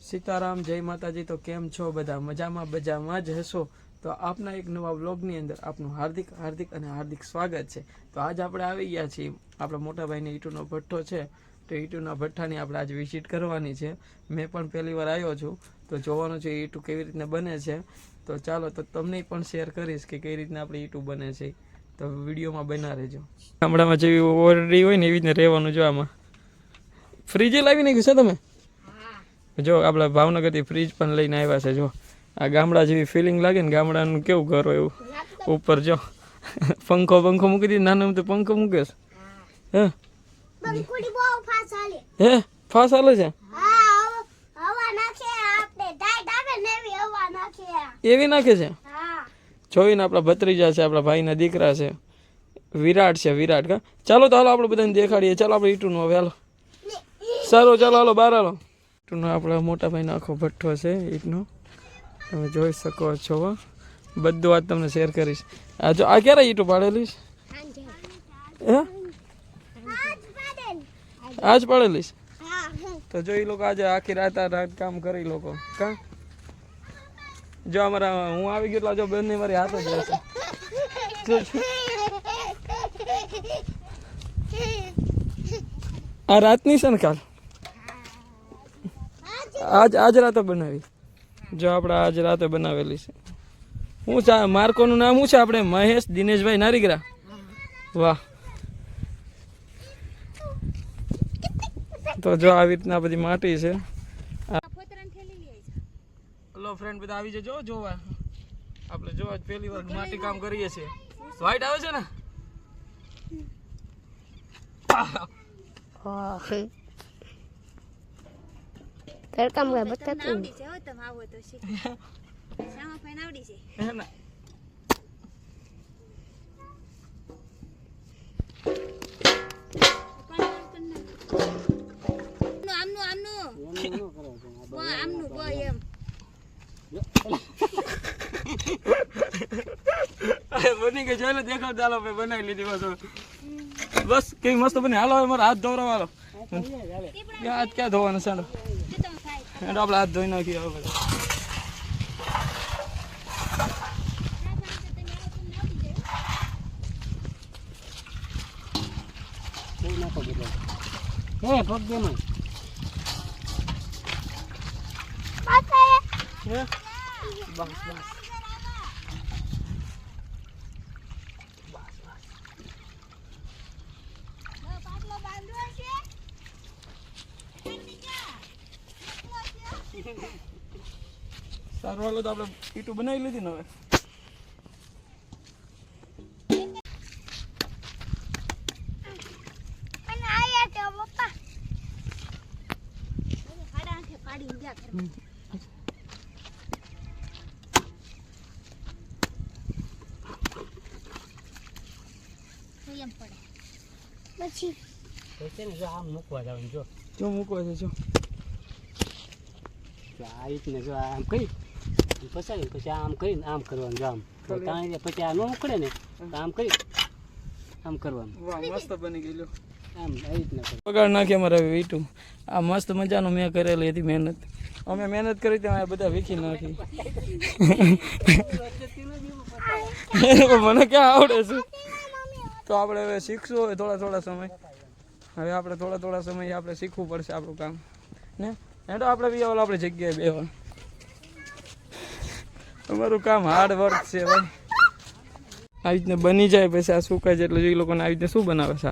સીતારામ, જય માતાજી. તો કેમ છો બધા? મજામાં, બજામાં જ હશો? તો આપના એક નવા વ્લોગની અંદર આપનું હાર્દિક હાર્દિક અને હાર્દિક સ્વાગત છે. તો આજ આપણે આવી ગયા છીએ. આપણા મોટાભાઈને ઈટુનો ભઠ્ઠો છે. તો ઈટુના ભઠ્ઠાની આપણે આજે વિઝિટ કરવાની છે. મેં પણ પહેલી વાર આવ્યો છું. તો જોવાનું છે ઈટુ કેવી રીતના બને છે. તો ચાલો, તો તમને પણ શેર કરીશ કે કઈ રીતના આપણે ઈટુ બને છે. તો વિડીયોમાં બના રહેજો. ગામડામાં જેવી ઓરડી હોય ને એવી રીતના રહેવાનું જો આમાં. ફ્રીજે લાવી નાખ્યું છે તમે? જો આપણા ભાવનગરથી ફ્રીજ પણ લઈને આવ્યા છે જો. આ ગામડા જેવી ફિલિંગ લાગે ને ગામડાનું કેવું ઘર હોય એવું. ઉપર જો. પંખો પંખો મૂકી દીધો. નાનો તો પંખો મૂકે છે. હે. ફાસ હાલે. હે? ફાસ હાલે છે? એવી નાખે છે? જોઈને આપણા ભત્રીજા છે આપણા ભાઈના દીકરા છે. વિરાટ છે વિરાટ કા? ચાલો તો હાલો આપણે બધાને દેખાડીએ. ચાલો આપણે ઈટુનું હવે હાલો. સારું ચાલો હાલો બહાર હાલો. ઈટુનો આપણા મોટા ભાઈનો આખો ભઠ્ઠો છે ઈટનો. તમે જોઈ શકો છો. બધું વાત તમને શેર કરીશ. આ જો આ ક્યારે ઈટું પાડેલી? હે? આજ પાડેલીશ પાડેલી તો જો એ લોકો આજે આખી રાત રાત કામ કરી લોકો કા? જો અમારા, હું આવી ગયો જો બંને મારી હાથ જ રહેશે. આ રાતની છે ને કાલ? આજ આજ રાતે બનાવી. જો આપણે આજ રાતે બનાવેલી છે. હું છે માર્કોનું નામ શું છે? આપણે મહેશ દિનેશભાઈ નારીગરા. વાહ. તો જો આવી રીતના બધી માટી છે. ફ્રેન્ડ બધા આવી જજો જોવા. આપણે જોવા જ પહેલી વાર માટી કામ કરીએ છીએ. વ્હાઈટ આવે છે ને? તડકામ કઈ બતાતું હે ને. આમનું આમનું. બો આમનું? બો એમ. બની ગઈ, જોઈ લે, દેખાવ ચાલો ભાઈ બનાવી લીધી બસ બસ, કઈ મસ્ત બની. હાલો, હવે મારા હાથ ધોવા વાળો હાથ ક્યાં ધોવાનો ચાલો એટલે આપણે હાથ ધોઈ નાખીએ હવે. હે પગ દેમાં હે? બસ બસ સારું હાલો તો આપણે ઈટું બનાવી લીધી ને હવે અને આયા તો પપ્પા હાડા આંખે પાડી ગયા ઘરમાં. તો એમ પડે પછી પછી ને જો આમ મૂકવા જવાનું જો. જો મૂકવા છે જો જો આ રીતને જો આમ કરી. પસાડી પછી આમ કરીને આમ કરવાનું જો આમ. તો તાણી પછી આ ન ઉકળે ને આમ કરી. આમ કરવાનું. વાહ મસ્ત બની ગયેલું. આમ આ રીતના. પગાર નાખી અમારે હવે વીટું. આ મસ્ત મજાનું મેં કરેલી હતી મહેનત. અમે મહેનત કરી ત્યાં બધા વીખી નાખી. મને ક્યાં આવડે છે? તો આપણે હવે શીખશું હવે થોડા થોડા સમય. હવે આપણે થોડા થોડા સમય આપણે શીખવું પડશે આપણું કામ. ને? એ તો આપણે બી આવેલો આપણી જગ્યાએ બેવા અમારું કામ હાર્ડ વર્ક છે ભાઈ. આવી રીતને બની જાય પછી આ સુકાય છે એટલે એ લોકોને આવી રીતે શું બનાવે છે?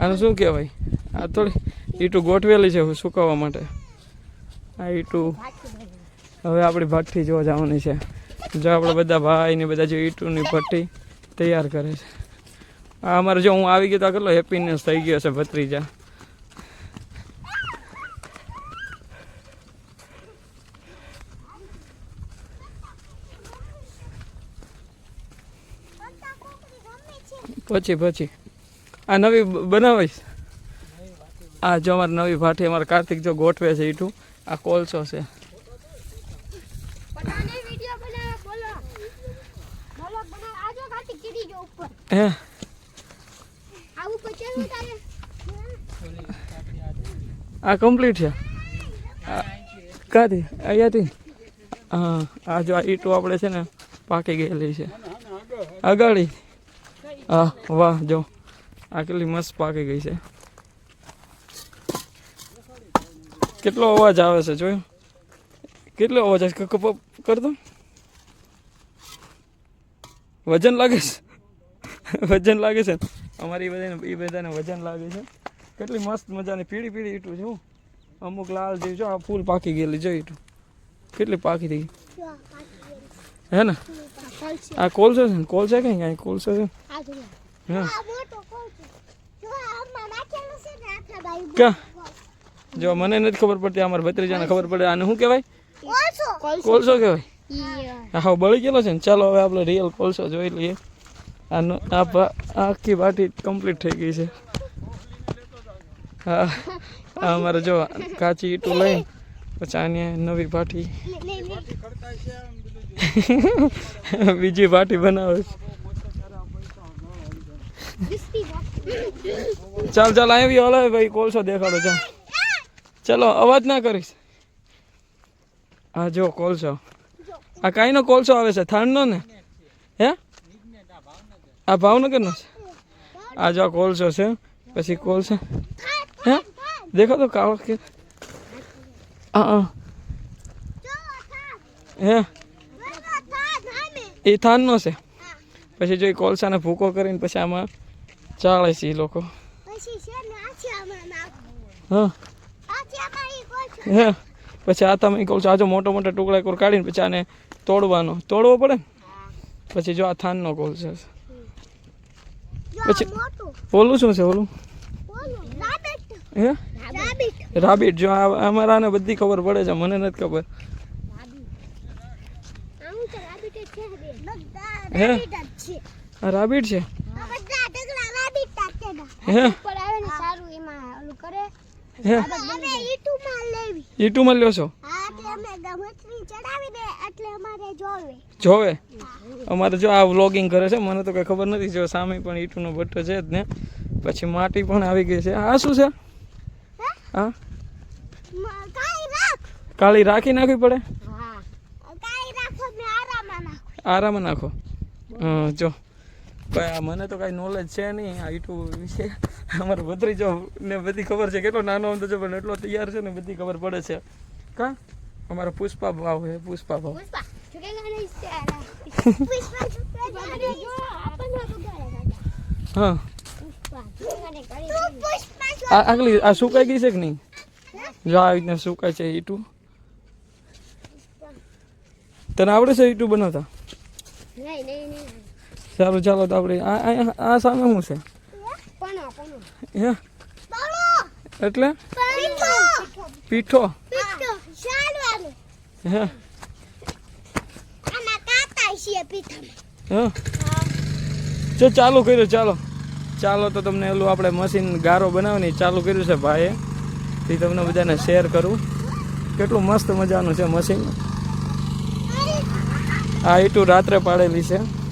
આનું શું કહેવાય? આ થોડી ઈટું ગોઠવેલી છે સુકાવવા માટે. આ ઈટું હવે આપણી ભઠ્ઠી જોવા જવાની છે. જો આપણે બધા ભાઈ ને બધા જે ઈટુની ભઠ્ઠી તૈયાર કરે છે. અમારે જો હું આવી ગયો તો કેટલો હેપીનેસ થઈ ગયો છે ભત્રીજા. પછી પછી. આ નવી બનાવીશ. આ જો અમારી નવી ભાઠી અમારે કાર્તિક જો ગોઠવે છે ઈટું આ કોલસો છે. પટાને વિડિયો બનાવે બોલો બોલો બનાવ આજો કાટી ચડી જો ઉપર હે આવું પછી તારે આ કમ્પ્લીટ છે. ક્યાંથી અહીંયાથી? હા, આ જો આ ઈંટો આપણે છે ને પાકી ગયેલી છે. અગાડી હા, વાહ, જો. આ કેટલી મસ્ત પાકી ગઈ છે. કેટલો અવાજ આવે છે, જોયું? કેટલો અવાજ આવે કપ કર દો વજન લાગે છે? વજન લાગે છે? અમારી બધાને એ બધાને વજન લાગે છે. કેટલી મસ્ત મજાની પીળી પીળી એટલું છે અમુક લાલ જેવી જો આ ફૂલ પાકી ગયેલી જો એટલું કેટલી પાકી થઈ હે ને? આ કોલસો છે ને? કોલસો કઈ? કઈ કોલસો છે? ક્યાં? જો મને નથી ખબર પડતી અમારા ભત્રીજાને ખબર પડે. આને શું કહેવાય? કોલસો. કોલસો કહેવાય? હા બળી ગયેલો છે ને. ચાલો હવે આપણે રિયલ કોલસો જોઈ લઈએ. આનો આ આખી બાટી કમ્પ્લીટ થઈ ગઈ છે. હા, આ અમારે જો કાચી ઈટું લઈ પછી આની નવી ભાટી બીજી ભાટી બનાવે છે. ચાલ ચાલ આવી, હલો, ભાઈ કોલસો દેખાડો, ચાલ. ચલો, અવાજ ના કરીશ. હા, જો કોલસો આ કાંઈનો કોલસો આવે છે, થાણનો ને? હે? આ ભાવનગરનો છે આ જો આ કોલસો છે પછી કોલસો હે દેખો તો કાળો કે હા હા એ થાનનો છે પછી જો એ કોલસાને ભૂકો કરીને પછી આમાં ચાળે છે એ લોકો હા હે પછી આ તમે કોલસો આ જો મોટો મોટો ટુકડા કોર કાઢીને પછી આને તોડવાનો તોડવો પડે ને પછી જો આ થાનનો કોલસો છે પછી- ઓલું શું છે ઓલું? હે? રાબેટ. રાબીટ જો અમારાને બધી ખબર પડે છે મને નથી ખબર. હે? રાબિટ છે. જોવે? અમારે જો આ વ્લોગિંગ કરે છે મને તો કંઈ ખબર નથી જો સામે પણ ઈટુનો ભટ્ટો છે જ ને. પછી માટી પણ આવી ગઈ છે. આ શું છે? હા? કાળી રાખી! નાખવી પડે? આરામાં નાખો. જો. મને તો કાંઈ નોલેજ છે નહીં આ ઈટુ વિશે. અમારો ભત્રીજો ને બધી ખબર છે. કેટલો નાનો હતો છે પણ એટલો તૈયાર છે ને બધી ખબર પડે છે. કા? અમારો પુષ્પા ભાવ છે પુષ્પા ભાવ. હા. આગલી આ સુકાઈ ગઈ છે કે નહીં? જો આવી રીતના સુકાય છે ઈટું. તને આવડે છે ઈટું બનાવતા? સારું ચાલો તો આપણે આ સામે શું છે? હે? એટલે? પીઠો. હે? કાતા છે પીઠામાં હે? જો ચાલુ કર્યું ચાલો. ચાલો તો તમને ઓલું આપણે મશીન ગારો બનાવવાની ચાલુ કર્યું છે ભાઈએ. તે તમને બધાને શેર કરું. કેટલું મસ્ત મજાનું છે મશીન આ ઈટું રાત્રે પાડેલી છે.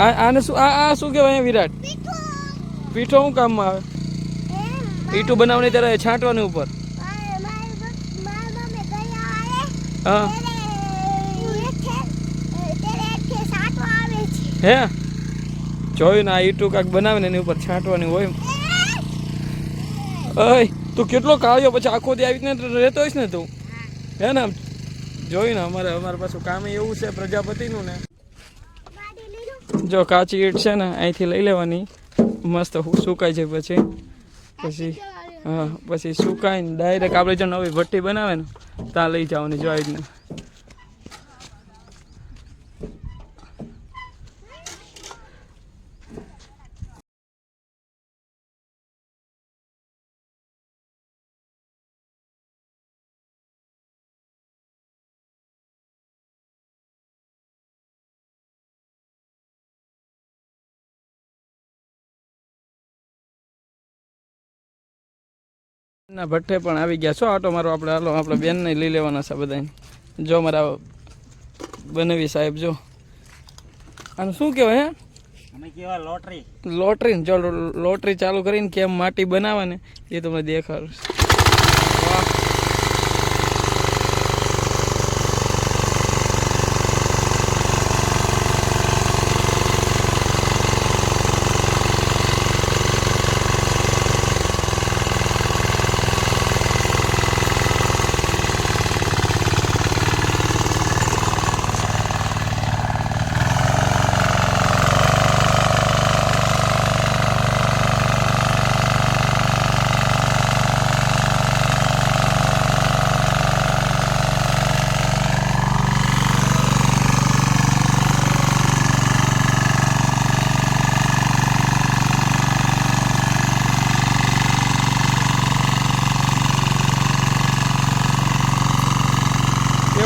આ આને શું આ આ શું કહેવાય વિરાટ? પીઠો. પીઠો શું કામમાં આવે? ઈટું બનાવવાની ત્યારે છાંટવાની ઉપર. હા. હે? જોયું ને આ ઈટું કાંક બનાવીને એની ઉપર છાંટવાની હોય અય તું કેટલો કાળ્યો પછી આખો દી આવી રીતના રહેતો હોઈશ ને તું? હે. ને જોયું ને અમારે અમારા પાછું કામ એવું છે પ્રજાપતિનું ને. જો કાચી ઈટ છે ને, અહીંથી લઈ લેવાની. મસ્ત સુકાય છે પછી. પછી, હા, પછી સુકાઈને ડાયરેક્ટ આપણે જો નવી ભઠ્ઠી બનાવે ને, ત્યાં લઈ જવાની જો આવી ના ભઠ્ઠે પણ આવી ગયા. છો આટો મારો આપણે? હાલો આપણે બેનને લઈ લેવાના છે બધાને જો મારા બનાવી સાહેબ જો. અને શું કહેવાય હે? લોટરી. લોટરી જો લોટરી ચાલુ કરીને કેમ માટી બનાવે ને એ તમને દેખાડું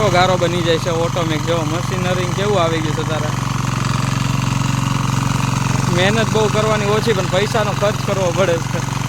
કેવો ગારો બની જાય છે ઓટોમેક જેવો મશીનરી કેવું આવી ગયું છે તારા? મહેનત બહુ કરવાની ઓછી, પણ પૈસાનો ખર્ચ કરવો પડે છે.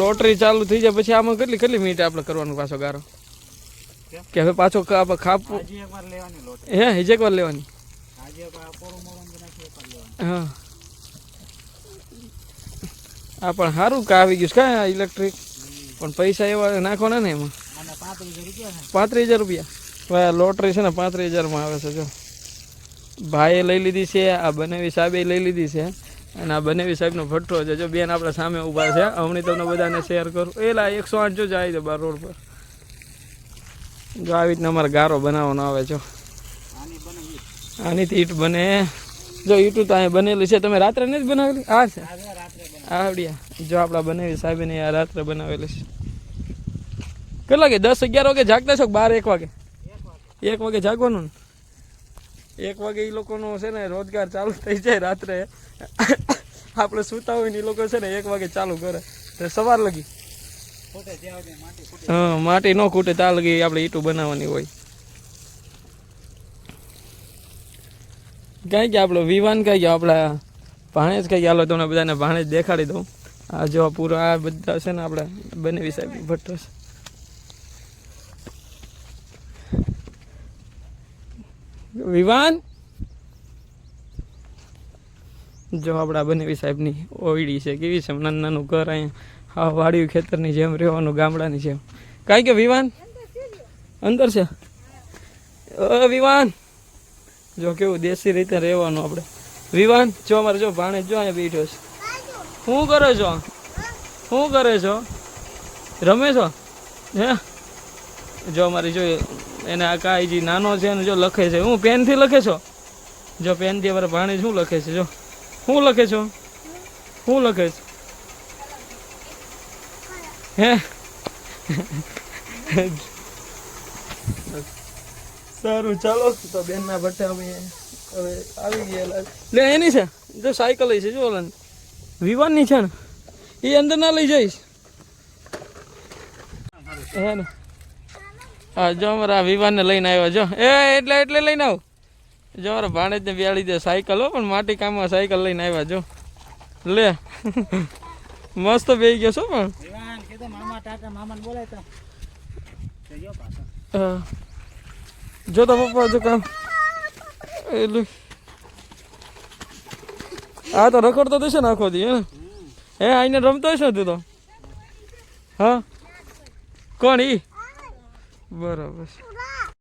લોટરી ચાલુ થઈ જાય પછી આમાં કેટલી કેટલી મિનિટ આપણે કરવાનું પાછો ગારો? કે હવે પાછો આપણે લેવાની હે લેવાની એકવાર લેવાની. હા. આ પણ સારું કા આવી ગયું છે કાંઈ ઇલેક્ટ્રિક પણ પૈસા એવા નાખવાના ને એમાં? પાંત્રીસ હજાર રૂપિયા? ભાઈ આ લોટરી છે ને પાંત્રીસ હજારમાં આવે છે જો. ભાઈએ લઈ લીધી છે આ બનાવી સાહેબે લઈ લીધી છે. અને આ બનેવી સાહેબનો ભઠ્ઠો છે. જો બેન આપણા સામે ઊભા છે, હમણાં તમને બધાને શેર કરું. એલા એકસો આઠ જો જાય છે બાર રોડ પર. જો આવી રીતના અમારે ગારો બનાવવાનો આવે ઈ આનીથી ઈટ બને. જો ઈટું તો અહીંયા બનેલી છે. તમે રાત્રે નથી બનાવેલી? આ છે. આવડિયા. જો આપણા બનાવી સાહેબને આ રાત્રે બનાવેલી છે. કેટલા વાગે? દસ અગિયાર વાગે જાગતા છો બાર? એક વાગે. એક વાગે જાગવાનું ને? એક વાગે એ લોકોનો છે ને રોજગાર ચાલુ થઈ જાય રાત્રે. આપણે સૂતા હોય ને એ લોકો છે ને એક વાગે ચાલુ કરે. તો સવાર લગી. હા માટી ન ખૂટે ત્યાં લગી આપણે ઈટું બનાવવાની હોય. કઈ ગયા આપણો વિવાન કઈ ગયા આપણા ભાણેજ કઈ ગયા તમને બધાને ભાણેજ દેખાડી દઉં. આ જો પૂરો આ બધા છે ને આપણે બનેવી સાહેબ ભટ્ટો છે. વિવાન? જો આપણા બનેવી સાહેબની ઓયડી છે, કેવી છે? નાનું નાનું ઘર અહીંયા હા વાડિયું ખેતરની જેમ રહેવાનું, ગામડાની જેમ. કાંઈ કે વિવાન? અંદર છે? વિવાન? જો કેવું દેશી રીતે રહેવાનું આપણે. વિવાન, જો અમારે જો ભાણે જો અહીંયા બેઠો છે. શું કરો છો? શું કરે છો? રમે છો? હે? જો અમારી જો એને આ કાંઈ જે નાનો છે ને જો લખે છે. હું પેનથી લખે છો? જો પેનથી અમારે ભાણી શું લખે છે? જો. શું લખે છો? શું લખે છે? હે? સારું ચાલો. તો બેનના ભટ્ટે અમે હવે આવી ગયા લે એની છે. જો સાયકલ છે જો ઓલા વિવાનની છે ને. એ અંદર ના લઈ જઈશ. હે ને? હા જો અમારા વિવાનને લઈને આવ્યા જો. એ એટલે એટલે લઈને આવ. જો અમારા ભાણેજને બેહાડી દે સાયકલ હો પણ માટી કામમાં સાયકલ લઈને આવ્યા જો. લે. મસ્ત બેહી ગયો છો પણ. તો. તો. જો તો પપ્પા જો કામ. એટલું આ તો રખડતો થશે ને આખો દી હે હે આઈને રમતો હશે તું તો? હા? કોણ ઈ? બરાબર.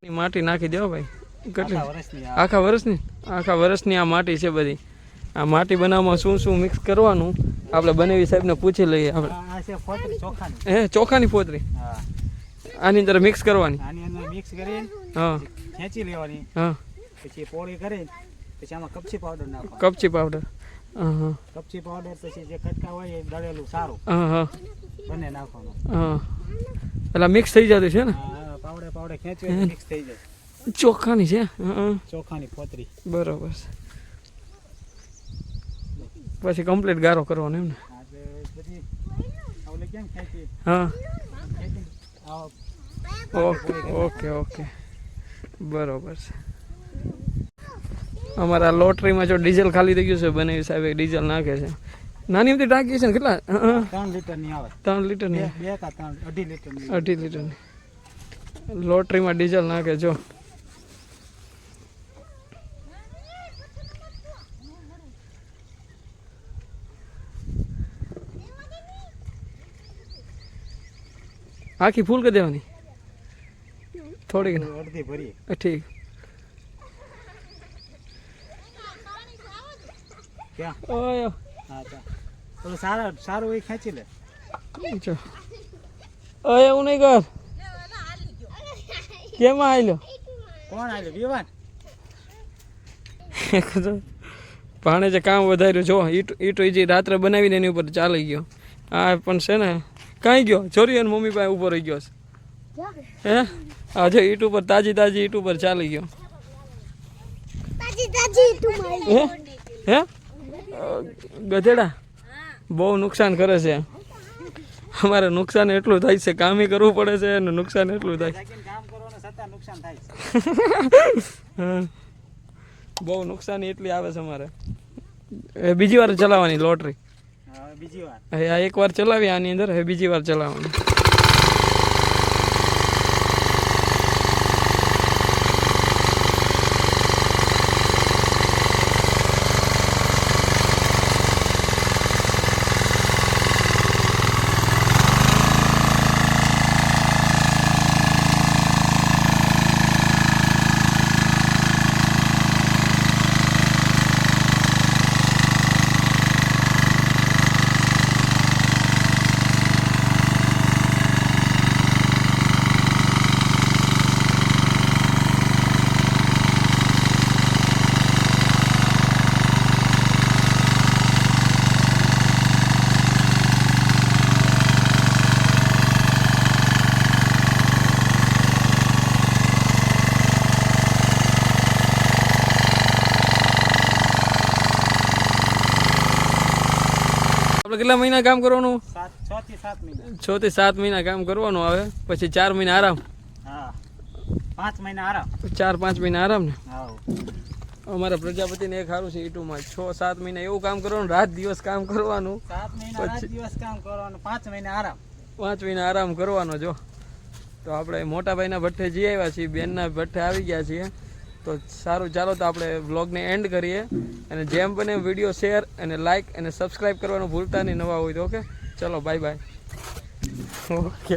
માટી નાખી દેવો ભાઈ. કેટલી? આખા વર્ષની આખા વર્ષની? આખા વર્ષની આ માટી છે બધી. આ માટી બનાવવામાં શું શું મિક્સ કરવાનું? આપણે બનેવી સાહેબને પૂછી લઈએ આપણે. ફોતરી હે ચોખાની પોતરી આની અંદર મિક્સ કરવાની. આની અંદર મિક્સ કરીને હા. ખેંચી લેવાની. હા. પછી પોળી કરીને પછી આમાં કપચી પાવડર નાખો કપચી પાવડર હા કપચી પાવડર પછી જે કટકા હોય એ દળેલું સારું. હા હા. બંને નાખવાનું. હા. એટલે મિક્સ થઈ જતું છે ને? પાવડે પાવડે ખેંચી મિક્સ થઈ જાય. ચોખાની છે? ચોખાની ફોતરી બરોબર. છે પછી કમ્પ્લીટ ગારો કરવાનો એમ ને? હા. Okay okay okay. બરોબર છે. અમારા લોટરીમાં જો ડીઝલ ખાલી થઈ ગયું છે બનાવી સાહેબ ડીઝલ નાખે છે. નાની બધી ટાંકી છે ને કેટલા? ત્રણ લીટરની આવે. ત્રણ લીટરની? બે કા ત્રણ? અઢી લીટરની. અઢી લીટરની. લોટરીમાં ડીઝલ નાખે જો. આખી ફૂલ કરી દેવાની? થોડીક અડધી ભરી. ઠીક. ઓય. સારા સારું એ ખેંચી લે. ઓય એવું નહીં કર. કેમાં આયલો? કોણ આયલો? વિવાન? ભાણે જે કામ વધાર્યું જો ઈટ ઈટો જે રાત્રે બનાવીને એની ઉપર ચાલી ગયો. આ પણ છે ને કાંઈ ગયો? છોરી અને મમ્મી પાસે ઊભો રહી ગયો છે. હે? આજે ઈટ ઉપર તાજી તાજી ઈટ ઉપર ચાલી ગયો. તાજી તાજી તું મારી હે? હે? ગધેડા બહુ નુકસાન કરે છે. અમારે નુકસાન એટલું થાય છે કામી કરવું પડે છે અને નુકસાન એટલું થાય જાગીને કામ કરવાનું છતાં નુકસાન થાય બહુ નુકસાની એટલી આવે છે મારે એ બીજી વાર ચલાવવાની લોટરી બીજી વાર. આ એક વાર ચલાવી આની અંદર બીજી વાર ચલાવવાની. આપણે કેટલા મહિના કામ કરવાનું? છ થી સાત મહિના. કામ કરવાનું આવે પછી ચાર મહિના આરામ. પાંચ મહિના આરામ. ચાર પાંચ મહિના આરામ ને? અમારા પ્રજાપતિને એક સારું છે ઈટુમાં. છ સાત મહિના એવું કામ કરવાનું રાત દિવસ કામ કરવાનું. સાત મહિના રાત દિવસ કામ કરવાનું પાંચ મહિના આરામ. પાંચ મહિના આરામ કરવાનો જો. તો આપણે મોટા ભાઈના ભઠ્ઠે જઈ આવ્યા છીએ બેનના ભઠ્ઠે આવી ગયા છીએ. તો સારું, ચાલો તો આપણે વ્લોગને એન્ડ કરીએ અને જેમ બને વીડિયો શેર અને લાઇક અને સબસ્ક્રાઈબ કરવાનું ભૂલતા નહીં, નવા હોય તો ઓકે ચલો બાય બાય ઓકે